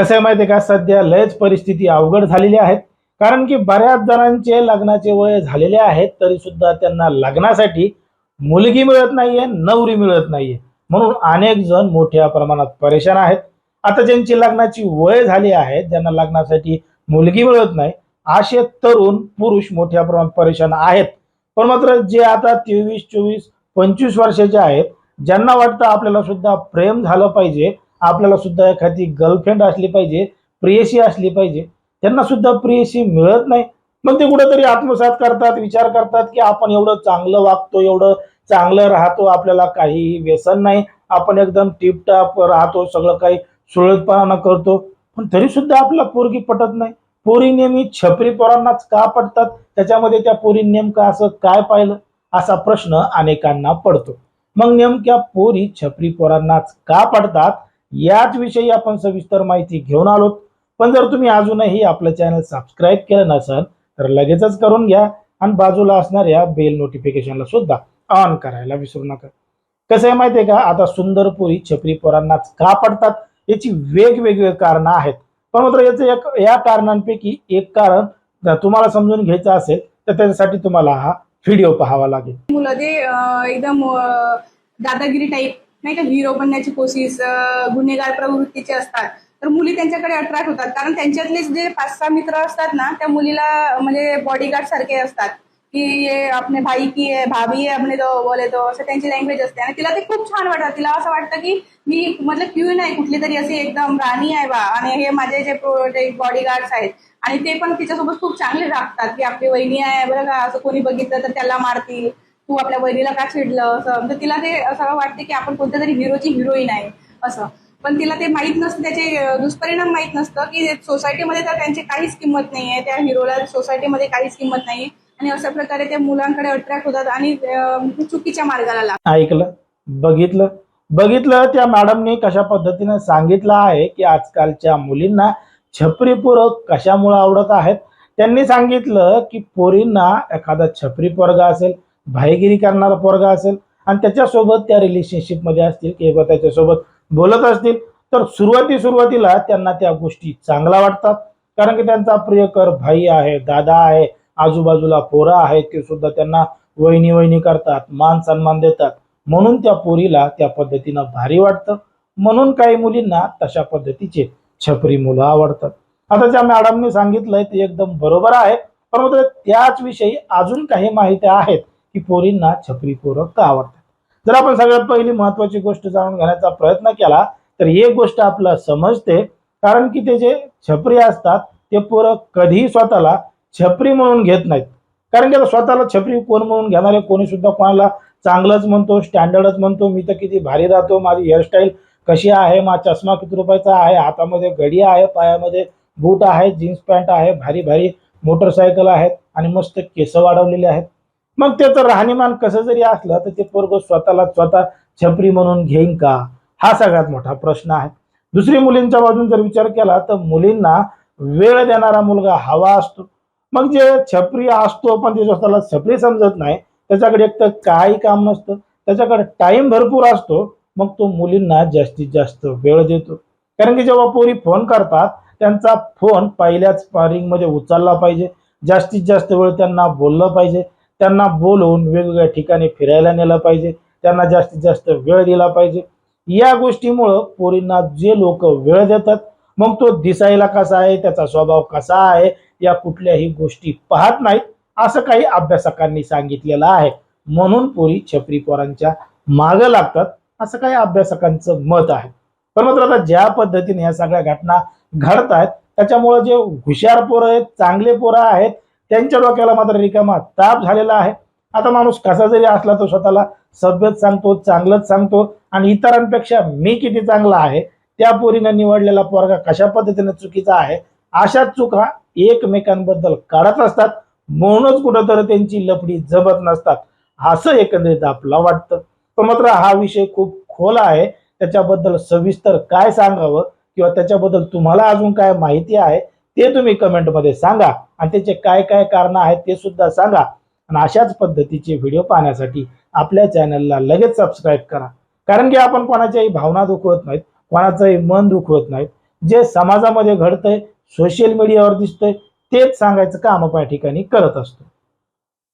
कसं आहे माहिती आहे का? सध्या लयच परिस्थिती अवघड झालेली आहेत. कारण की बऱ्याच जणांचे लग्नाचे वय झालेले आहेत तरी सुद्धा त्यांना लग्नासाठी मुलगी मिळत नाहीये नवरी मिळत नाहीये. म्हणून अनेक जण मोठ्या प्रमाणात परेशान आहेत. आता ज्यांची लग्नाची वय झाली आहे ज्यांना लग्नासाठी मुलगी मिळत नाही असे तरुण पुरुष मोठ्या प्रमाणात परेशान आहेत. पण मात्र जे आता तेवीस चोवीस पंचवीस वर्षाचे आहेत ज्यांना वाटतं आपल्याला सुद्धा प्रेम झालं पाहिजे आपल्याला सुद्धा एखादी गर्लफ्रेंड असली पाहिजे प्रियशी असली पाहिजे त्यांना सुद्धा प्रियशी मिळत नाही. मग ते कुठेतरी आत्मसात करतात विचार करतात की आपण एवढं चांगलं वागतो एवढं चांगलं राहतो आपल्याला काही व्यसन नाही. आपण एकदम टिपटाप राहतो सगळं काही सुरळीतपणानं करतो. पण तरी सुद्धा आपला पोरगी पटत नाही. पोरी नेहमी छपरी पोरांनाच का पटतात? त्याच्यामध्ये त्या पोरी नेमकं असं काय पाहिलं? असा प्रश्न अनेकांना पडतो. मग नेमक्या पोरी छपरी पोरांनाच का पडतात? याच विषयी आपण सविस्तर माहिती घेऊन आलोत. पण जर तुम्ही अजूनही आपलं चॅनल सबस्क्राईब केलं नसेल तर लगेचच करून घ्या आणि बाजूला असणाऱ्या बेल नोटिफिकेशनला सुद्धा ऑन करायला विसरू नका. कसं आहे माहितीये का? आता सुंदरपुरी छपरी पोरांनाच का पडतात? याची वेगवेगळी कारणं आहेत. पण मात्र याचं एक या कारणांपैकी एक कारण जर तुम्हाला समजून घ्यायचं असेल तर त्याच्यासाठी तुम्हाला हा व्हिडिओ पाहावा लागेल. मुलं एकदम दादागिरी टाईप नाही का हिरो बनण्याची कोशिश गुन्हेगार प्रवृत्तीचे असतात. तर मुली त्यांच्याकडे अट्रॅक्ट होतात. कारण त्यांच्यातलेच जे पाच सहा मित्र असतात ना त्या मुलीला म्हणजे बॉडीगार्ड सारखे असतात. की ये आपले भाई की है भाभी है अपने तो बोले तो असं त्यांची लँग्वेज असते. आणि तिला ते खूप छान वाटतं. तिला असं वाटतं की मी मतलब क्यू नाही कुठली तरी अशी एकदम राणी आहे बा. आणि हे माझे जे बॉडीगार्ड्स आहेत. आणि ते पण तिच्यासोबत खूप चांगले राखतात की आपली वहिनी आहे बरं का असं कोणी बघितलं तर त्याला मारतील. तू आपल्या वहिनीला का चिडलं? असं. तर तिला ते असं वाटते की आपण कोणत्या तरी हिरोची हिरोईन आहे असं. पण तिला ते माहीत नसतं त्याचे दुष्परिणाम माहीत नसतं की सोसायटीमध्ये तर त्यांची काहीच किंमत नाही आहे त्या हिरोला सोसायटीमध्ये काहीच किंमत नाही आणि अशा प्रकारे त्या मुलांकडे अट्रॅक्ट होतात आणि चुकीच्या मार्गाला लागतात. ऐकलं बघितलं. बघितलं त्या मॅडमने कशा पद्धतीने सांगितलं आहे की आजकालच्या मुलींना छपरी कशामुळे आवडत आहेत? त्यांनी सांगितलं की पोरींना एखादा छपरी पोरगा असेल भाईगिरी करणारा पोरगा असेल आणि त्याच्यासोबत त्या रिलेशनशिपमध्ये असतील किंवा त्याच्यासोबत बोलत असतील तर सुरुवाती सुरुवातीला त्यांना त्या गोष्टी चांगल्या वाटतात. कारण की त्यांचा प्रियकर भाई आहे दादा आहे आजूबाजूला पोरं आहेत ते सुद्धा त्यांना वहिनी वहिनी करतात मान सन्मान देतात. म्हणून त्या पोरीला त्या पद्धतीनं भारी वाटतं. म्हणून काही मुलींना तशा पद्धतीचे छपरी मुलं आवडतात. आता ज्या मॅडमने सांगितलंय ते एकदम बरोबर आहे. परंतु त्याच विषयी अजून काही माहिती आहेत. की पोरींना छपरी पोरं का आवडतात? जर आपण सगळ्यात पहिली महत्वाची गोष्ट जाणून घेण्याचा प्रयत्न केला तर एक गोष्ट आपल्याला समजते. कारण की ते जे छपरी असतात ते पोरं कधीही स्वतःला छपरी म्हणून घेत नाहीत. कारण की स्वतःला छपरी कोण म्हणून घेणारे कोणी सुद्धा कोणाला चांगलंच म्हणतो स्टँडर्डच म्हणतो मी तर किती भारी राहतो माझी हेअरस्टाईल कशी आहे माझा चष्मा किती रुपयाचा आहे हातामध्ये घडी आहे पायामध्ये बूट आहे जीन्स पॅन्ट आहे भारी भारी मोटरसायकल आहेत आणि मस्त केस वाढवलेले आहेत. मग त्याचं राहणीमान कसं जरी असलं तर ते पोरग स्वतःला स्वतः छपरी म्हणून घेईन का? हा सगळ्यात मोठा प्रश्न आहे. दुसरी मुलींच्या बाजून जर विचार केला तर मुलींना वेळ देणारा मुलगा हवा असतो. मग जे छपरी असतो पण ते स्वतःला छपरी समजत नाही त्याच्याकडे एक तर काही काम नसतं. त्याच्याकडे टाइम भरपूर असतो मग तो मुलींना जास्तीत जास्त वेळ देतो. कारण की जेव्हा पोरी फोन करतात त्यांचा फोन पहिल्याच मध्ये उचलला पाहिजे. जास्तीत जास्त वेळ त्यांना बोललं पाहिजे. त्यांना बोलवून वेगवेगळ्या ठिकाणी फिरायला नेलं पाहिजे. त्यांना जास्तीत जास्त वेळ दिला पाहिजे. या गोष्टीमुळं पोरींना जे लोक वेळ देतात मग तो दिसायला कसा आहे त्याचा स्वभाव कसा आहे या कुठल्याही गोष्टी पाहत नाहीत असं काही अभ्यासकांनी सांगितलेलं आहे. म्हणून पोरी छपरी पोरांच्या मागं लागतात असं काही अभ्यासकांचं मत आहे. पण मात्र आता ज्या पद्धतीने या सगळ्या घटना घडत आहेत त्याच्यामुळं जे हुशार पोरं आहेत चांगले पोरं आहेत त्यांच्या डोक्याला मात्र रिकामा ताप झालेला आहे. आता माणूस कसा जरी असला तो स्वतःला सभ्यच सांगतो चांगलंच सांगतो आणि इतरांपेक्षा मी किती चांगला आहे त्या पोरीनं निवडलेला पोरगा कशा पद्धतीने चुकीचा आहे अशा चुका एकमेकांबद्दल काढत असतात. म्हणूनच कुठंतरी त्यांची लफडी जमत नसतात. असं एकंदरीत आपला वाटतं. पण मात्र हा विषय खूप खोल आहे. त्याच्याबद्दल सविस्तर काय सांगावं किंवा त्याच्याबद्दल तुम्हाला अजून काय माहिती आहे ते तुम्ही कमेंटमध्ये सांगा. आणि त्याचे काय काय कारण आहेत ते सुद्धा सांगा. आणि अशाच पद्धतीचे व्हिडिओ पाहण्यासाठी आपल्या चॅनलला लगेच सबस्क्राईब करा. कारण की आपण कोणाच्याही भावना दुखवत नाहीत कोणाचंही मन दुखवत नाहीत. जे समाजामध्ये घडतंय सोशल मीडियावर दिसतंय तेच सांगायचं काम आपण या ठिकाणी करत असतो.